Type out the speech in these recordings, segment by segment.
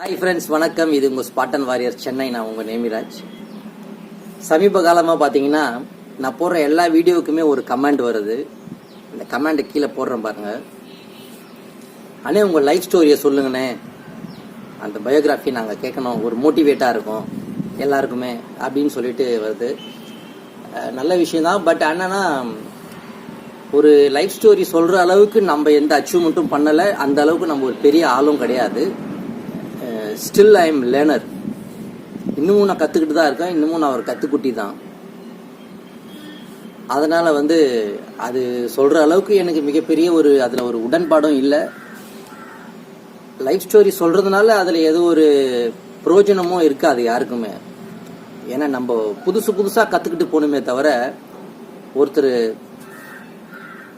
Hi friends வணக்கம். இது உங்கள் ஸ்பாட்டன் வாரியர் சென்னை நான் உங்கள் நேமிராஜ். சமீப காலமாக பார்த்தீங்கன்னா நான் போடுற எல்லா வீடியோவுக்குமே ஒரு கமெண்ட் வருது. இந்த கமெண்ட் கீழே போடுறேன் பாருங்க. அண்ணே உங்கள் லைஃப் ஸ்டோரியை சொல்லுங்கண்ணே. அந்த பயோகிராஃபி நாங்கள் கேட்கணும். ஒரு மோட்டிவேட்டாக இருக்கும். எல்லாருக்குமே அப்படின்னு சொல்லிட்டு வருது. நல்ல விஷயந்தான் பட் என்னன்னா ஒரு லைஃப் ஸ்டோரி சொல்கிற அளவுக்கு நம்ம எந்த அச்சீவ்மெண்ட்டும் பண்ணலை. அந்த அளவுக்கு நம்ம ஒரு பெரிய ஆளும் கிடையாது. ஸ்டில் ஐ எம் லேர்னர் இன்னமும் நான் கற்றுக்கிட்டு தான் இருக்கேன். இன்னமும் நான் ஒரு கற்றுக்குட்டி தான். அதனால் வந்து அது சொல்கிற அளவுக்கு எனக்கு மிகப்பெரிய ஒரு அதில் ஒரு உடன்பாடும் இல்லை. லைஃப் ஸ்டோரி சொல்கிறதுனால அதில் எதுவும் ஒரு பிரயோஜனமும் இருக்காது யாருக்குமே. ஏன்னா நம்ம புதுசு புதுசாக கற்றுக்கிட்டு போகணுமே தவிர ஒருத்தர்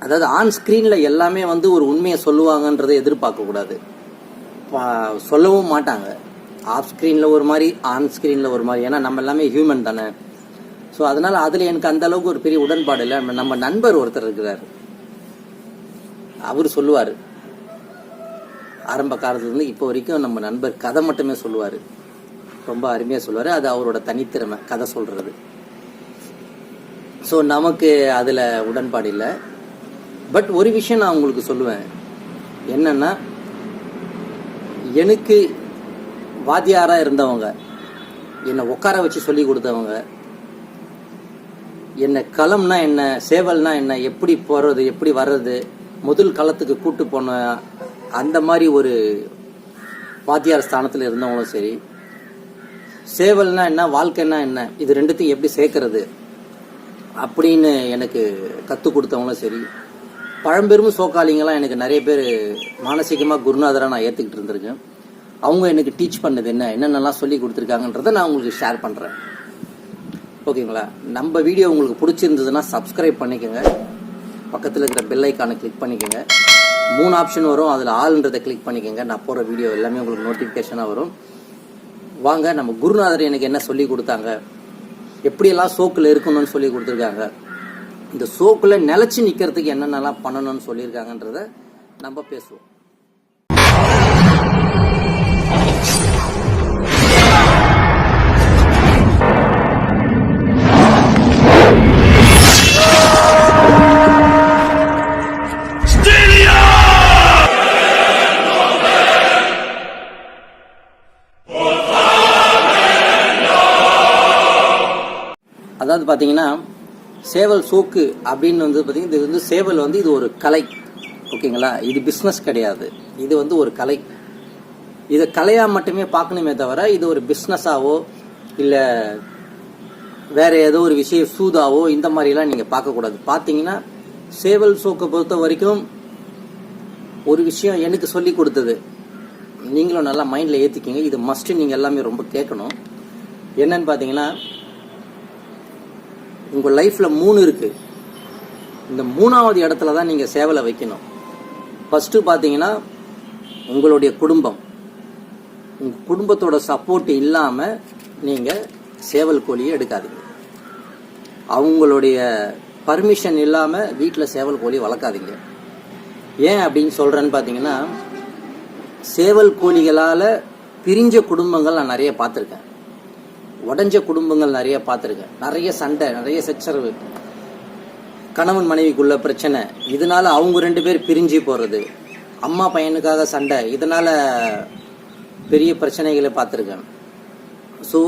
அதாவது ஆன் ஸ்க்ரீனில் எல்லாமே வந்து ஒரு உண்மையை சொல்லுவாங்கன்றதை எதிர்பார்க்கக்கூடாது சொல்லவும் மாட்டாங்க. ஆஃப் ஸ்க்ரீனில் ஒரு மாதிரி ஆன் ஸ்க்ரீனில் ஒரு மாதிரி. ஏன்னா நம்ம எல்லாமே ஹியூமன் தானே. ஸோ அதனால் அதில் எனக்கு அந்த அளவுக்கு ஒரு பெரிய உடன்பாடு இல்லை. நம்ம- நண்பர் ஒருத்தர் இருக்கிறார். அவர் சொல்லுவார். ஆரம்ப காலத்துலேருந்து இப்போ வரைக்கும் நம்ம நண்பர் கதை மட்டுமே சொல்லுவார். ரொம்ப அருமையாக சொல்லுவார். அது அவரோட தனித்திறமை கதை சொல்கிறது ஸோ நமக்கு அதில் உடன்பாடு இல்லை. பட் ஒரு விஷயம் நான் உங்களுக்கு சொல்லுவேன். என்னென்னா எனக்கு வாத்தியாராக இருந்தவங்க என்னை உட்கார வச்சு சொல்லி கொடுத்தவங்க என்ன களம்னா என்ன சேவல்னா என்ன எப்படி போகிறது எப்படி வர்றது முதல் களத்துக்கு கூட்டு போன அந்த மாதிரி ஒரு வாத்தியார் ஸ்தானத்தில் இருந்தவங்களும் சரி சேவல்னா என்ன வாழ்க்கைன்னா என்ன இது ரெண்டுத்தையும் எப்படி சேர்க்கறது அப்படின்னு எனக்கு கற்றுக் கொடுத்தவங்களும் சரி பழம்பெரும் சோக்காளிங்கெல்லாம் எனக்கு நிறைய பேர் மானசீகமாக குருநாதராக நான் ஏற்றுக்கிட்டு இருந்திருக்கேன். அவங்க எனக்கு டீச் பண்ணது என்ன என்னென்னலாம் சொல்லி கொடுத்துருக்காங்கன்றதை நான் உங்களுக்கு ஷேர் பண்ணுறேன் ஓகேங்களா? நம்ம வீடியோ உங்களுக்கு பிடிச்சிருந்ததுன்னா சப்ஸ்கிரைப் பண்ணிக்கோங்க. பக்கத்தில் இருக்கிற பெல் ஐக்கானை கிளிக் பண்ணிக்கோங்க. மூணு ஆப்ஷன் வரும். அதில் ஆல்ன்றதை கிளிக் பண்ணிக்கோங்க. நான் போகிற வீடியோ எல்லாமே உங்களுக்கு நோட்டிஃபிகேஷனாக வரும். வாங்க நம்ம குருநாதர் எனக்கு என்ன சொல்லி கொடுத்தாங்க? எப்படியெல்லாம் சோக்கில் இருக்கணும்னு சொல்லி கொடுத்துருக்காங்க? இந்த சோக்கில் நிலச்சி நிற்கிறதுக்கு என்னென்னலாம் பண்ணணும்னு சொல்லியிருக்காங்கன்றத நம்ம பேசுவோம். அதாவது பார்த்தீங்கன்னா சேவல் சோக்கு அப்படின்னு வந்து பார்த்தீங்கன்னா இது வந்து சேவல் வந்து இது ஒரு கலை. ஓகேங்களா? இது பிஸ்னஸ் கிடையாது. இது வந்து ஒரு கலை. இதை கலையாக மட்டுமே பார்க்கணுமே தவிர இது ஒரு பிஸ்னஸாவோ இல்லை வேற ஏதோ ஒரு விஷயம் சூதாவோ இந்த மாதிரிலாம் நீங்கள் பார்க்கக்கூடாது. பார்த்தீங்கன்னா சேவல் சோக்கை பொறுத்த வரைக்கும் ஒரு விஷயம் எனக்கு சொல்லி கொடுத்தது. நீங்களும் நல்லா மைண்டில் ஏற்றிக்கிங்க இது மஸ்ட்டு நீங்கள் எல்லாமே ரொம்ப கேட்கணும். என்னன்னு பார்த்தீங்கன்னா உங்கள் லைஃப்பில் மூணு இருக்குது இந்த மூணாவது இடத்துல தான் நீங்கள் சேவலை வைக்கணும். ஃபஸ்ட்டு பார்த்தீங்கன்னா உங்களுடைய குடும்பம். உங்கள் குடும்பத்தோட சப்போர்ட் இல்லாமல் நீங்கள் சேவல் கோழியை எடுக்காதீங்க. அவங்களுடைய பர்மிஷன் இல்லாமல் வீட்டில் சேவல் கோழி வளர்க்காதீங்க. ஏன் அப்படின்னு சொல்கிறேன்னு பார்த்தீங்கன்னா சேவல் கோழிகளால் பிரிஞ்ச குடும்பங்கள் நான் நிறைய பார்த்துருக்கேன். உடஞ்ச குடும்பங்கள் நிறைய பார்த்துருக்கேன். நிறைய சண்டை நிறைய சச்சரவு. கணவன் மனைவிக்குள்ள பிரச்சனை. இதனால அவங்க ரெண்டு பேர் பிரிஞ்சு போகிறது அம்மா பையனுக்காக சண்டை. இதனால பெரிய பிரச்சனைகளை பார்த்துருக்கேன். ஸோ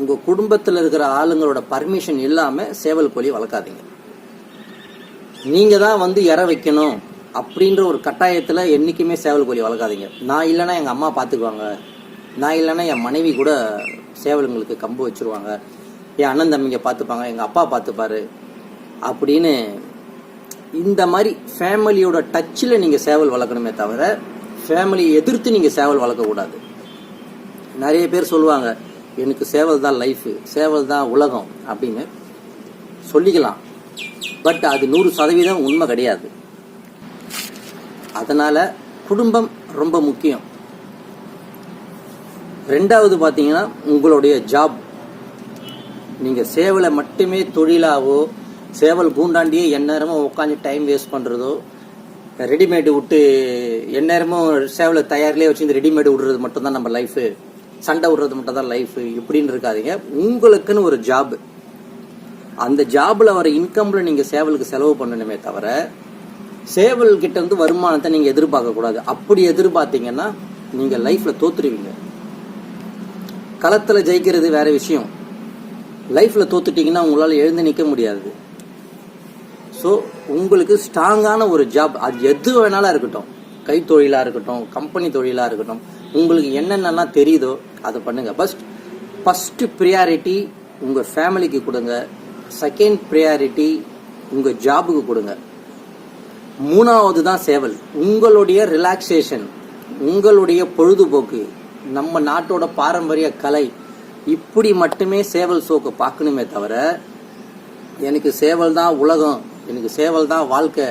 உங்கள் குடும்பத்தில் இருக்கிற ஆளுங்களோட பர்மிஷன் இல்லாமல் சேவல் கோழி வளர்க்காதீங்க. நீங்கள் தான் வந்து இற வைக்கணும் அப்படின்ற ஒரு கட்டாயத்தில் என்றைக்குமே சேவல் கோழி வளர்க்காதீங்க. நான் இல்லைன்னா எங்கள் அம்மா பார்த்துக்குவாங்க. நான் இல்லைன்னா என் மனைவி கூட சேவலுங்களுக்கு கம்பு வச்சிருவாங்க. என் அண்ணன் தம்பிங்க பார்த்துப்பாங்க எங்கள் அப்பா பார்த்துப்பாரு. அப்படின்னு இந்த மாதிரி ஃபேமிலியோட டச்சில் நீங்கள் சேவல் வளர்க்கணுமே தவிர ஃபேமிலியை எதிர்த்து நீங்கள் சேவல் வளர்க்கக்கூடாது. நிறைய பேர் சொல்லுவாங்க எனக்கு சேவல் தான் லைஃபு சேவல் தான் உலகம் அப்படின்னு சொல்லிக்கலாம். பட் அது நூறு சதவீதம் உண்மை கிடையாது. அதனால் குடும்பம் ரொம்ப முக்கியம். ரெண்டாவது பார்த்தீங்கன்னா உங்களுடைய ஜாப் நீங்கள் சேவலை மட்டுமே தொழிலாவோ சேவல் கூண்டாண்டியே எந்நேரமும் உட்காந்து டைம் வேஸ்ட் பண்ணுறதோ ரெடிமேடு விட்டு எந்நேரமும் சேவலை தயாரிலே வச்சு இந்த ரெடிமேடு விடுறது மட்டும்தான் நம்ம லைஃபு சண்டை விடுறது மட்டும் தான் லைஃப் இப்படின்னு இருக்காதீங்க. உங்களுக்குன்னு ஒரு ஜாப் அந்த ஜாபில் வர இன்கம்ல நீங்கள் சேவலுக்கு செலவு பண்ணணுமே தவிர சேவல் கிட்ட இருந்து வருமானத்தை நீங்கள் எதிர்பார்க்கக்கூடாது. அப்படி எதிர்பார்த்தீங்கன்னா நீங்கள் லைஃப்பில் தோத்துருவீங்க. களத்தில் ஜெயிக்கிறது வேற விஷயம். லைஃப்பில் தோத்துட்டிங்கன்னா உங்களால் எழுந்து நிற்க முடியாது. ஸோ உங்களுக்கு ஸ்ட்ராங்கான ஒரு ஜாப் அது எது வேணாலும் இருக்கட்டும். கைத்தொழிலாக இருக்கட்டும் கம்பெனி தொழிலாக இருக்கட்டும். உங்களுக்கு என்னென்னலாம் தெரியுதோ அதை பண்ணுங்கள் ஃபஸ்ட் ஃபஸ்ட்டு ப்ரியாரிட்டி உங்கள் ஃபேமிலிக்கு கொடுங்க. செகண்ட் ப்ரியாரிட்டி உங்கள் ஜாபுக்கு கொடுங்க. மூணாவது தான் சேவல். உங்களுடைய ரிலாக்ஸேஷன் உங்களுடைய பொழுதுபோக்கு. நம்ம நாட்டோட பாரம்பரிய கலை இப்படி மட்டுமே சேவல் சோக்கு பார்க்கணுமே தவிர எனக்கு சேவல் தான் உலகம் எனக்கு சேவல் தான் வாழ்க்கை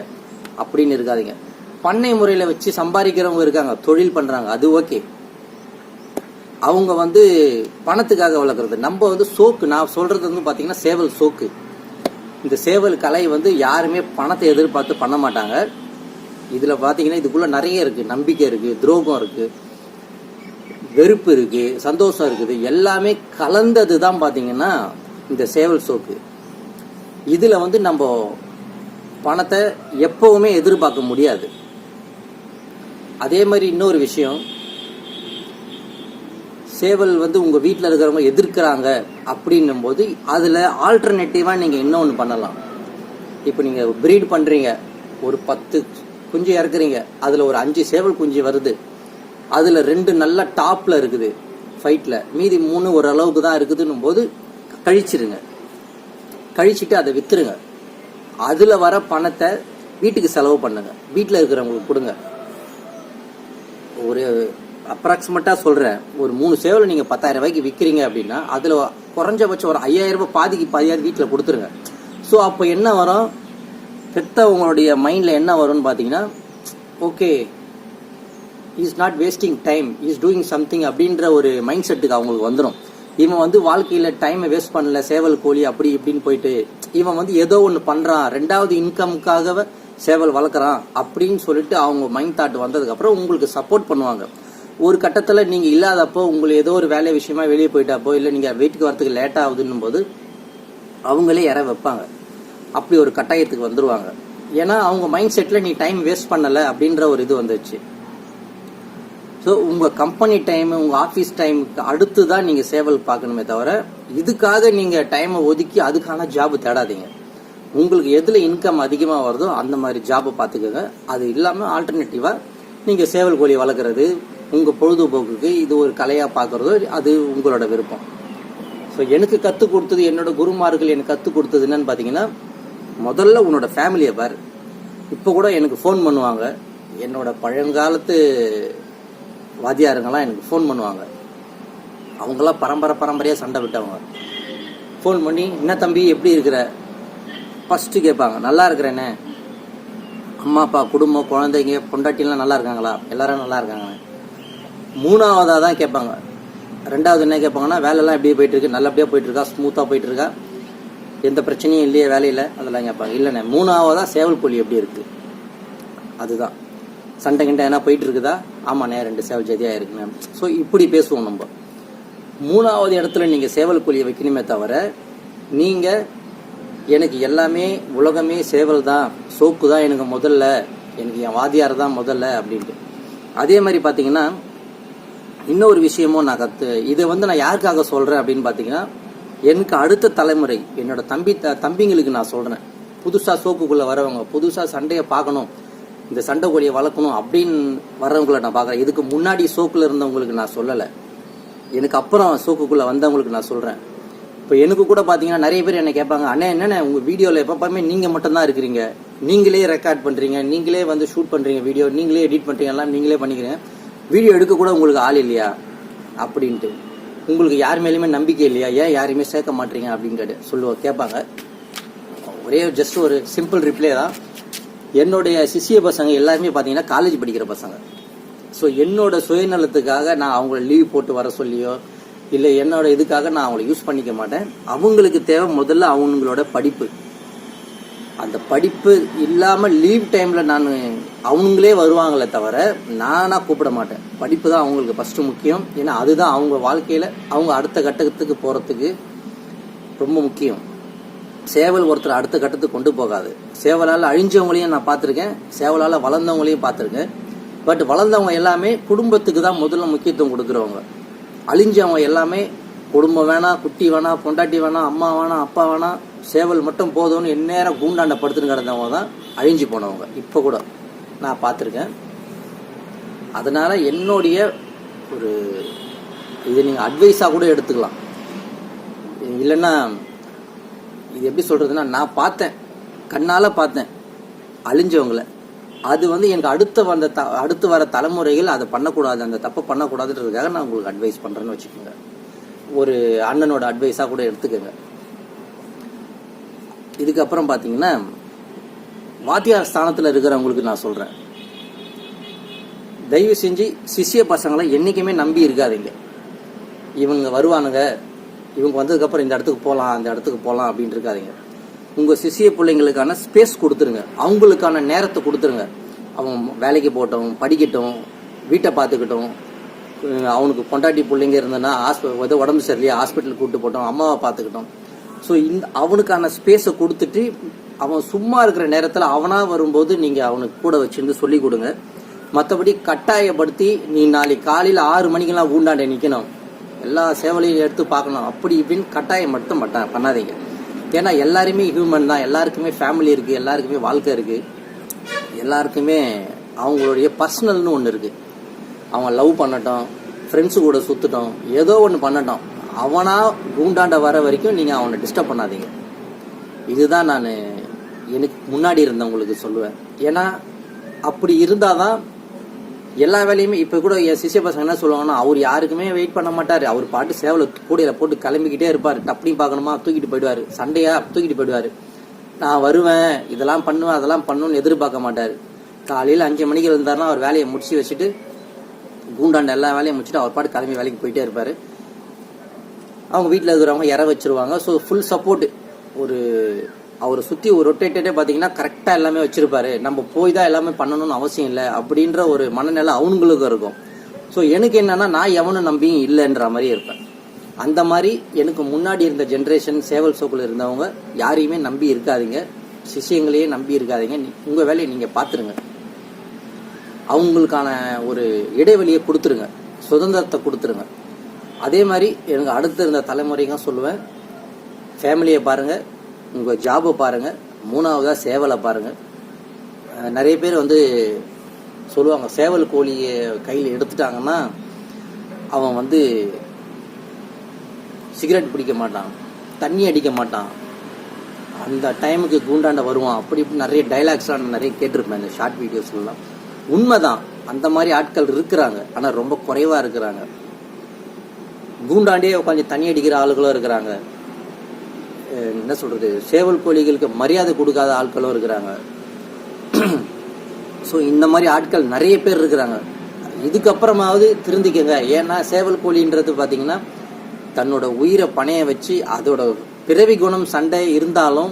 அப்படின்னு இருக்காதீங்க. பண்ணை முறையில் வச்சு சம்பாதிக்கிறவங்க இருக்காங்க தொழில் பண்ணுறாங்க அது ஓகே. அவங்க வந்து பணத்துக்காக வளர்க்குறது. நம்ம வந்து சோக்கு நான் சொல்கிறது வந்து பார்த்திங்கன்னா சேவல் சோக்கு. இந்த சேவல் கலை வந்து யாருமே பணத்தை எதிர்பார்த்து பண்ண மாட்டாங்க. இதில் பார்த்தீங்கன்னா இதுக்குள்ளே நிறைய இருக்குது நம்பிக்கை இருக்குது துரோகம் இருக்குது வெறுப்பு இருக்குது சந்தோஷம் இருக்குது எல்லாமே கலந்தது தான் பார்த்தீங்கன்னா இந்த சேவல் சோப்பு. இதில் வந்து நம்ம பணத்தை எப்பவுமே எதிர்பார்க்க முடியாது. அதே மாதிரி இன்னொரு விஷயம் சேவல் வந்து உங்கள் வீட்டில் இருக்கிறவங்க எதிர்க்கிறாங்க அப்படின்னும் போது அதில் ஆல்டர்னேட்டிவாக நீங்கள் இன்னொன்று பண்ணலாம். இப்போ நீங்கள் ப்ரீட் பண்ணுறீங்க ஒரு பத்து குஞ்சு இறக்குறீங்க அதில் ஒரு அஞ்சு சேவல் குஞ்சு வருது. அதில் ரெண்டு நல்ல டாப்பில் இருக்குது ஃபைட்டில் மீதி மூணு ஒரு அளவுக்கு தான் இருக்குதுன்னும் போது கழிச்சிருங்க. கழிச்சிட்டு அதை விற்றுருங்க அதில் வர பணத்தை வீட்டுக்கு செலவு பண்ணுங்க. வீட்டில் இருக்கிறவங்களுக்கு கொடுங்க. ஒரு அப்ராக்சிமேட்டாக சொல்கிறேன் ஒரு மூணு சேவலை நீங்கள் பத்தாயிரம் ரூபாய்க்கு விற்கிறீங்க அப்படின்னா அதில் குறைஞ்சபட்சம் ஒரு ஐயாயிரம் ரூபாய் பாதிக்கு பாதியாவது வீட்டில் கொடுத்துருங்க. ஸோ அப்போ என்ன வரும்? பெற்றவங்களுடைய மைண்டில் என்ன வரும்னு பார்த்தீங்கன்னா okay is not wasting time is doing something அப்படின்ற ஒரு மைண்ட் செட்டுக்கு அவங்களுக்கு வந்துடும் இவன் வந்து வாழ்க்கையில் டைமை வேஸ்ட் பண்ணல சேவல் கோழி அப்படி இப்படின்னு போயிட்டு இவன் வந்து ஏதோ ஒன்று பண்ணுறான் ரெண்டாவது இன்கமுக்காக சேவல் வளர்க்குறான் அப்படின்னு சொல்லிட்டு அவங்க மைண்ட் தாட் வந்ததுக்கப்புறம் உங்களுக்கு சப்போர்ட் பண்ணுவாங்க. ஒரு கட்டத்தில் நீங்கள் இல்லாதப்போ உங்களுக்கு ஏதோ ஒரு வேலை விஷயமா வெளியே போயிட்டாப்போ இல்லை நீங்கள் வீட்டுக்கு வரத்துக்கு லேட் ஆகுதுன்னும் போது அவங்களே இற வைப்பாங்க. அப்படி ஒரு கட்டாயத்துக்கு வந்துடுவாங்க ஏன்னா அவங்க மைண்ட் செட்டில் நீ டைம் வேஸ்ட் பண்ணலை அப்படின்ற ஒரு இது வந்துச்சு ஸோ உங்கள் கம்பெனி டைமு உங்கள் ஆஃபீஸ் டைமுக்கு அடுத்து தான் நீங்கள் சேவல் பார்க்கணுமே தவிர இதுக்காக நீங்கள் டைமை ஒதுக்கி அதுக்கான ஜாப் தேடாதீங்க. உங்களுக்கு எதில் இன்கம் அதிகமாக வருதோ அந்த மாதிரி ஜாபை பார்த்துக்கோங்க. அது இல்லாமல் ஆல்டர்னேட்டிவாக நீங்கள் சேவல் கோழி வளர்க்குறது உங்கள் பொழுதுபோக்குக்கு இது ஒரு கலையாக பார்க்குறதோ அது உங்களோட விருப்பம். ஸோ எனக்கு கற்றுக் கொடுத்தது என்னோட குருமார்கள் எனக்கு கற்றுக் கொடுத்தது என்னன்னு பார்த்தீங்கன்னா முதல்ல உன்னோட ஃபேமிலியை பார். இப்போ கூட எனக்கு ஃபோன் பண்ணுவாங்க. என்னோட பழங்காலத்து வாத்தியாருங்கெல்லாம் எனக்கு ஃபோன் பண்ணுவாங்க. அவங்களாம் பரம்பரை பரம்பரையாக சண்டை விட்டவங்க. ஃபோன் பண்ணி என்ன தம்பி எப்படி இருக்கிற? ஃபஸ்ட்டு கேட்பாங்க நல்லா இருக்கிறேனே. அம்மா அப்பா குடும்பம் குழந்தைங்க பொண்டாட்டிலாம் நல்லா இருக்காங்களா? எல்லாரும் நல்லா இருக்காங்க. மூணாவதாக தான் கேட்பாங்க. ரெண்டாவது என்ன கேட்பாங்கன்னா வேலைலாம் எப்படி போயிட்டுருக்கு? நல்லபடியாக போயிட்டுருக்கா? ஸ்மூத்தாக போயிட்டுருக்கா? எந்த பிரச்சனையும் இல்லையே வேலையில்? அதெல்லாம் கேட்பாங்க. இல்லைண்ணே மூணாவதாக சேவல் கோழி எப்படி இருக்குது அதுதான். சண்டை கிண்டை எதனா போயிட்டு இருக்குதா ஆமாண்ணே ரெண்டு சேவல் ஜதியாக இருக்குண்ணே ஸோ இப்படி பேசுவோம் நம்ம. மூணாவது இடத்துல நீங்கள் சேவல் கூலியை வைக்கணுமே தவிர நீங்கள் எனக்கு எல்லாமே உலகமே சேவல் தான் சோப்பு தான் எனக்கு முதல்ல எனக்கு என் வாதியார் தான் முதல்ல அப்படின்ட்டு. அதே மாதிரி பார்த்தீங்கன்னா இன்னொரு விஷயமும் நான் கற்று இதை வந்து நான் யாருக்காக சொல்கிறேன் அப்படின்னு பார்த்தீங்கன்னா எனக்கு அடுத்த தலைமுறை என்னோட தம்பி த தம்பிங்களுக்கு நான் சொல்கிறேன் புதுசாக சோப்புக்குள்ளே வரவங்க புதுசாக சண்டையை பார்க்கணும். இந்த சண்டை கோழியை வளர்க்கணும் அப்படின்னு வர்றவங்கள நான் பார்க்குறேன். இதுக்கு முன்னாடி சோக்கில் இருந்தவங்களுக்கு நான் சொல்லலை. எனக்கு அப்புறம் சோக்குக்குள்ளே வந்தவங்களுக்கு நான் சொல்கிறேன் இப்போ எனக்கு கூட பார்த்தீங்கன்னா நிறைய பேர் என்ன கேட்பாங்க அண்ணே என்னண்ணே உங்கள் வீடியோவில் எப்போவுமே நீங்கள் மட்டும்தான் இருக்கிறீங்க. நீங்களே ரெக்கார்ட் பண்ணுறீங்க நீங்களே வந்து ஷூட் பண்ணுறீங்க வீடியோ நீங்களே எடிட் பண்ணுறீங்க எல்லாம் நீங்களே பண்ணிக்கிறீங்க. வீடியோ எடுக்க கூட உங்களுக்கு ஆள் இல்லையா? அப்படின்ட்டு. உங்களுக்கு யார் மேலேயுமே நம்பிக்கை இல்லையா? ஏன் யாரையுமே சேர்க்க மாட்டீங்க? அப்படின்னு கேட்டு சொல்லுவோம் கேட்பாங்க. ஒரே ஜஸ்ட் ஒரு சிம்பிள் ரிப்ளை தான். என்னுடைய சிஷிய பசங்க எல்லாருமே பார்த்தீங்கன்னா காலேஜ் படிக்கிற பசங்க. ஸோ என்னோட சுயநலத்துக்காக நான் அவங்கள லீவ் போட்டு வர சொல்லியோ இல்லை என்னோட இதுக்காக நான் அவங்கள யூஸ் பண்ணிக்க மாட்டேன். அவங்களுக்கு தேவை முதல்ல அவங்களோட படிப்பு. அந்த படிப்பு இல்லாமல் லீவ் டைமில் நான் அவங்களே வருவாங்களே தவிர நானாக கூப்பிட மாட்டேன். படிப்பு தான் அவங்களுக்கு ஃபஸ்ட்டு முக்கியம். ஏன்னா அதுதான் அவங்க வாழ்க்கையில் அவங்க அடுத்த கட்டத்துக்கு போகிறதுக்கு ரொம்ப முக்கியம். சேவல் ஒருத்தர் அடுத்த கட்டத்துக்கு கொண்டு போகாது. சேவலால் அழிஞ்சவங்களையும் நான் பார்த்துருக்கேன். சேவலால் வளர்ந்தவங்களையும் பார்த்துருக்கேன். பட் வளர்ந்தவங்க எல்லாமே குடும்பத்துக்கு தான் முதல்ல முக்கியத்துவம் கொடுக்குறவங்க. அழிஞ்சவங்க எல்லாமே குடும்பம் வேணாம் குட்டி வேணாம் பொண்டாட்டி வேணாம் அம்மா வேணாம் அப்பா வேணாம் சேவல் மட்டும் போதும்னு எந்நேரம் கூண்டாண்ட படுத்துன்னு கிடந்தவங்க தான் அழிஞ்சு போனவங்க. இப்போ கூட நான் பார்த்துருக்கேன். அதனால் என்னுடைய ஒரு இது நீங்கள் அட்வைஸாக கூட எடுத்துக்கலாம். இல்லைன்னா இது எப்படி சொல்றதுன்னா நான் பார்த்தேன். கண்ணால பார்த்தேன். அழிஞ்சவங்கள. அது வந்து எனக்கு அடுத்த வந்த த அடுத்து வர தலைமுறைகள் அதை பண்ணக்கூடாது அந்த தப்பை பண்ணக்கூடாதுன்றதுக்காக நான் உங்களுக்கு அட்வைஸ் பண்றேன்னு வச்சுக்கோங்க. ஒரு அண்ணனோட அட்வைஸாக கூட எடுத்துக்கோங்க. இதுக்கப்புறம் பார்த்தீங்கன்னா வாத்தியார் ஸ்தானத்தில் இருக்கிறவங்களுக்கு நான் சொல்கிறேன் தயவு செஞ்சு சிஷ்ய பசங்களை என்றைக்குமே நம்பி இருக்காதீங்க. இவங்க வருவானுங்க இவங்க வந்ததுக்கப்புறம் இந்த இடத்துக்கு போகலாம் அந்த இடத்துக்கு போகலாம் அப்படின்னு இருக்காதிங்க. உங்கள் சிசிய பிள்ளைங்களுக்கான ஸ்பேஸ் கொடுத்துருங்க. அவங்களுக்கான நேரத்தை கொடுத்துருங்க. அவன் வேலைக்கு போகட்டும் படிக்கட்டும் வீட்டை பார்த்துக்கட்டும். அவனுக்கு பொண்டாட்டி பிள்ளைங்க இருந்ததுன்னா ஹாஸ்ப ஏதோ உடம்பு சரியில்லையா ஹாஸ்பிட்டலுக்கு கூப்பிட்டு போட்டோம் அம்மாவை பார்த்துக்கிட்டோம். ஸோ இந்த அவனுக்கான ஸ்பேஸை கொடுத்துட்டு அவன் சும்மா இருக்கிற நேரத்தில் அவனாக வரும்போது நீங்கள் அவனுக்கு கூட வச்சுருந்து சொல்லி கொடுங்க. மற்றபடி கட்டாயப்படுத்தி நீ நாளைக்கு காலையில் ஆறு மணிக்கெல்லாம் ஊண்டாண்டே நிற்கணும் எல்லா சேவலையும் எடுத்து பார்க்கணும் அப்படி இப்படின்னு கட்டாயம் மட்டும் பட்டா பண்ணாதீங்க. ஏன்னா எல்லாருமே ஹியூமன் தான். எல்லாருக்குமே ஃபேமிலி இருக்குது எல்லாருக்குமே வாழ்க்கை இருக்குது எல்லாருக்குமே அவங்களுடைய பர்சனல்னு ஒன்று இருக்குது அவன் லவ் பண்ணட்டும் ஃப்ரெண்ட்ஸு கூட சுற்றட்டும் ஏதோ ஒன்று பண்ணட்டும். அவனாக கூண்டாண்ட வர வரைக்கும் நீங்கள் அவனை டிஸ்டர்ப் பண்ணாதீங்க. இதுதான் நான் எனக்கு முன்னாடி இருந்தவங்களுக்கு சொல்லுவேன். ஏன்னா அப்படி இருந்தால் தான் எல்லா வேலையுமே இப்போ கூட என் சிசிய பசங்க என்ன சொல்லுவாங்கன்னா அவர் யாருக்குமே வெயிட் பண்ண மாட்டார். அவர் பாட்டு சேவலை கூடையில போட்டு கிளம்பிக்கிட்டே இருப்பார். டப்ளியும் பார்க்கணுமா? தூக்கிட்டு போயிடுவார். சண்டையா தூக்கிட்டு போயிடுவார். நான் வருவேன். இதெல்லாம் பண்ணுவேன். அதெல்லாம் பண்ணுன்னு எதிர்பார்க்க மாட்டார். காலையில் அஞ்சு மணிக்கு இருந்தாருன்னா அவர் வேலையை முடிச்சு வச்சுட்டு கூண்டாண்ட எல்லா வேலையும் முடிச்சுட்டு அவர் பாட்டு கிளம்பி வேலைக்கு போயிட்டே இருப்பார். அவங்க வீட்டில் இருக்கிறவங்க இற வச்சிருவாங்க. ஸோ ஃபுல் சப்போர்ட் ஒரு அவரை சுற்றி ஒரு ரொட்டேட்டே பார்த்தீங்கன்னா கரெக்டாக எல்லாமே வச்சிருப்பாரு. நம்ம போய் தான் எல்லாமே பண்ணணும்னு அவசியம் இல்லை. அப்படின்ற ஒரு மனநிலை அவனுங்களுக்கு இருக்கும். ஸோ எனக்கு என்னன்னா நான் எவனும் நம்பியும் இல்லைன்ற மாதிரி இருப்பேன். அந்த மாதிரி எனக்கு முன்னாடி இருந்த ஜென்ரேஷன் சேவல் சோக்கில் இருந்தவங்க யாரையுமே நம்பி இருக்காதீங்க. சிஷியங்களையே நம்பி இருக்காதீங்க. நீ- வேலையை நீங்கள் பார்த்துருங்க. அவங்களுக்கான ஒரு இடைவெளியை கொடுத்துருங்க. சுதந்திரத்தை கொடுத்துருங்க. அதே மாதிரி எனக்கு அடுத்து இருந்த தலைமுறைங்க சொல்லுவேன். ஃபேமிலியை பாருங்கள் உங்கள் ஜாபை பாருங்கள் மூணாவதாக சேவலை பாருங்கள் நிறைய பேர் வந்து சொல்லுவாங்க சேவல் கோழியை கையில் எடுத்துட்டாங்கன்னா அவன் வந்து சிகரெட் பிடிக்க மாட்டான் தண்ணி அடிக்க மாட்டான். அந்த டைமுக்கு கூண்டாண்ட வருவான். அப்படி இப்படி நிறைய டைலாக்ஸ்லாம் நிறைய கேட்டிருப்பேன் இந்த ஷார்ட் வீடியோஸ்லாம் உண்மைதான் அந்த மாதிரி ஆட்கள் இருக்கிறாங்க. ஆனால் ரொம்ப குறைவாக இருக்கிறாங்க. கூண்டாண்டே உட்காந்து தண்ணி அடிக்கிற ஆளுகளும் இருக்கிறாங்க. என்ன சொல்கிறது சேவல் கோழிகளுக்கு மரியாதை கொடுக்காத ஆட்களும் இருக்கிறாங்க. ஸோ இந்த மாதிரி ஆட்கள் நிறைய பேர் இருக்கிறாங்க. இதுக்கப்புறமாவது திருந்திக்கங்க. ஏன்னா சேவல் கோழின்றது பார்த்தீங்கன்னா தன்னோட உயிரை பணைய வச்சு அதோட பிறவி குணம் சண்டை இருந்தாலும்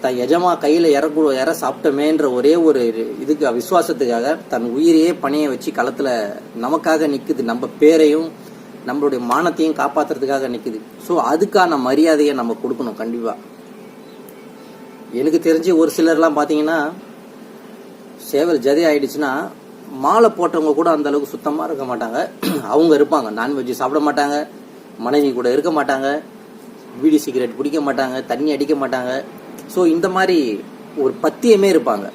தன் எஜமா கையில் இறக்கு இற சாப்பிட்டமேன்ற ஒரே ஒரு இதுக்கு விசுவாசத்துக்காக தன் உயிரையே பணைய வச்சு களத்தில் நமக்காக நிற்குது நம்ம பேரையும் நம்மளுடைய மானத்தையும் காப்பாற்றுறதுக்காக நிற்குது ஸோ அதுக்கான மரியாதையை நம்ம கொடுக்கணும் கண்டிப்பாக எனக்கு தெரிஞ்சு ஒரு சிலர்லாம் பார்த்தீங்கன்னா சேவல் ஜதி ஆயிடுச்சுன்னா மாலை போட்டவங்க கூட அந்த அளவுக்கு சுத்தமாக இருக்க மாட்டாங்க. அவங்க இருப்பாங்க. நான்வெஜ் சாப்பிட மாட்டாங்க. மனைவி கூட இருக்க மாட்டாங்க. பீடி சிகரெட் குடிக்க மாட்டாங்க. தண்ணி அடிக்க மாட்டாங்க. ஸோ இந்த மாதிரி ஒரு பத்தியமே இருப்பாங்க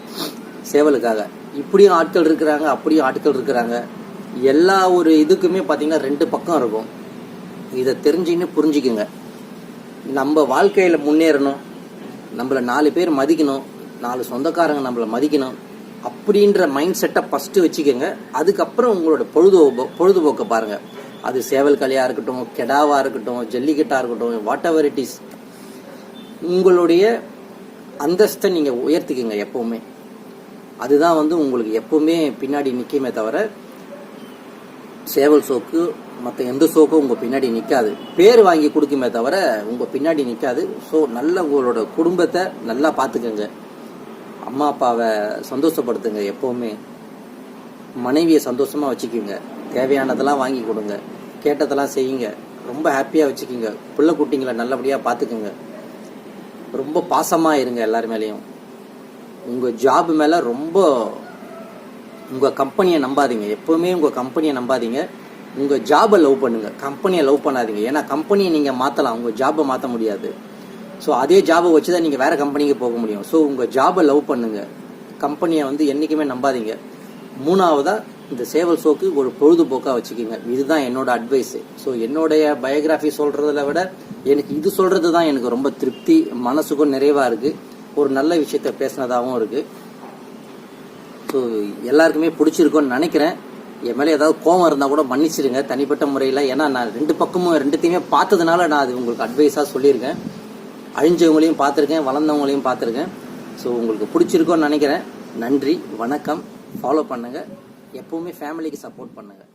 சேவலுக்காக. இப்படியும் ஆட்கள் இருக்கிறாங்க அப்படியும் ஆட்கள் இருக்கிறாங்க. எல்லா ஒரு இதுக்குமே பார்த்தீங்கன்னா ரெண்டு பக்கம் இருக்கும். இதை தெரிஞ்சுன்னு புரிஞ்சுக்குங்க. நம்ம வாழ்க்கையில் முன்னேறணும். நம்மள நாலு பேர் மதிக்கணும். நாலு சொந்தக்காரங்க நம்மளை மதிக்கணும். அப்படின்ற மைண்ட் செட்டை ஃபஸ்ட்டு வச்சுக்கோங்க. அதுக்கப்புறம் உங்களோட பொழுது பொழுதுபோக்கை பாருங்கள் அது சேவல் கலையாக இருக்கட்டும் கெடாவாக இருக்கட்டும் ஜல்லிக்கட்டாக இருக்கட்டும் வாட் எவர் இட் இஸ் உங்களுடைய அந்தஸ்தை நீங்கள் உயர்த்திக்கங்க எப்போவுமே. அதுதான் வந்து உங்களுக்கு எப்பவுமே பின்னாடி நிற்குமே தவிர சேவல் சோக்கு மற்ற எந்த சோக்கும் உங்கள் பின்னாடி நிற்காது பேர் வாங்கி கொடுக்குமே தவிர உங்கள் பின்னாடி நிற்காது ஸோ நல்ல உங்களோட குடும்பத்தை நல்லா பார்த்துக்கங்க அம்மா அப்பாவை சந்தோஷப்படுத்துங்க எப்போவுமே. மனைவியை சந்தோஷமாக வச்சுக்கோங்க. தேவையானதெல்லாம் வாங்கி கொடுங்க. கேட்டதெல்லாம் செய்யுங்க. ரொம்ப ஹாப்பியாக வச்சுக்கோங்க. பிள்ளை குட்டிங்களை நல்லபடியாக பார்த்துக்குங்க ரொம்ப பாசமாக இருங்க எல்லார் மேலேயும். உங்கள் ஜாப் மேலே ரொம்ப உங்கள் கம்பெனியை நம்பாதீங்க. எப்போவுமே உங்கள் கம்பெனியை நம்பாதீங்க. உங்கள் ஜாபை லவ் பண்ணுங்கள் கம்பெனியை லவ் பண்ணாதீங்க. ஏன்னா கம்பெனியை நீங்கள் மாற்றலாம் உங்கள் ஜாபை மாற்ற முடியாது. ஸோ அதே ஜாபை வச்சு தான் நீங்கள் வேறு கம்பெனிக்கு போக முடியும். ஸோ உங்கள் ஜாபை லவ் பண்ணுங்கள் கம்பெனியை வந்து என்றைக்குமே நம்பாதீங்க. மூணாவதாக இந்த சேவல் ஷோக்கு ஒரு பொழுதுபோக்காக வச்சுக்கோங்க. இதுதான் என்னோட அட்வைஸு ஸோ என்னுடைய பயோகிராஃபி சொல்கிறத விட எனக்கு இது சொல்கிறது தான் எனக்கு ரொம்ப திருப்தி. மனசுக்கும் நிறைவாக இருக்குது ஒரு நல்ல விஷயத்த பேசினதாகவும் இருக்குது ஸோ எல்லாருக்குமே பிடிச்சிருக்கும்னு நினைக்கிறேன். என் மேலே ஏதாவது கோவம் இருந்தால் கூட மன்னிச்சிடுங்க தனிப்பட்ட முறையில். ஏன்னா நான் ரெண்டு பக்கமும் ரெண்டுத்தையுமே பார்த்ததுனால நான் அது உங்களுக்கு அட்வைஸாக சொல்லியிருக்கேன். அழிஞ்சவங்களையும் பார்த்துருக்கேன் வளர்ந்தவங்களையும் பார்த்துருக்கேன். ஸோ உங்களுக்கு பிடிச்சிருக்கோன்னு நினைக்கிறேன். நன்றி வணக்கம். ஃபாலோ பண்ணுங்கள் எப்போவுமே ஃபேமிலிக்கு சப்போர்ட் பண்ணுங்கள்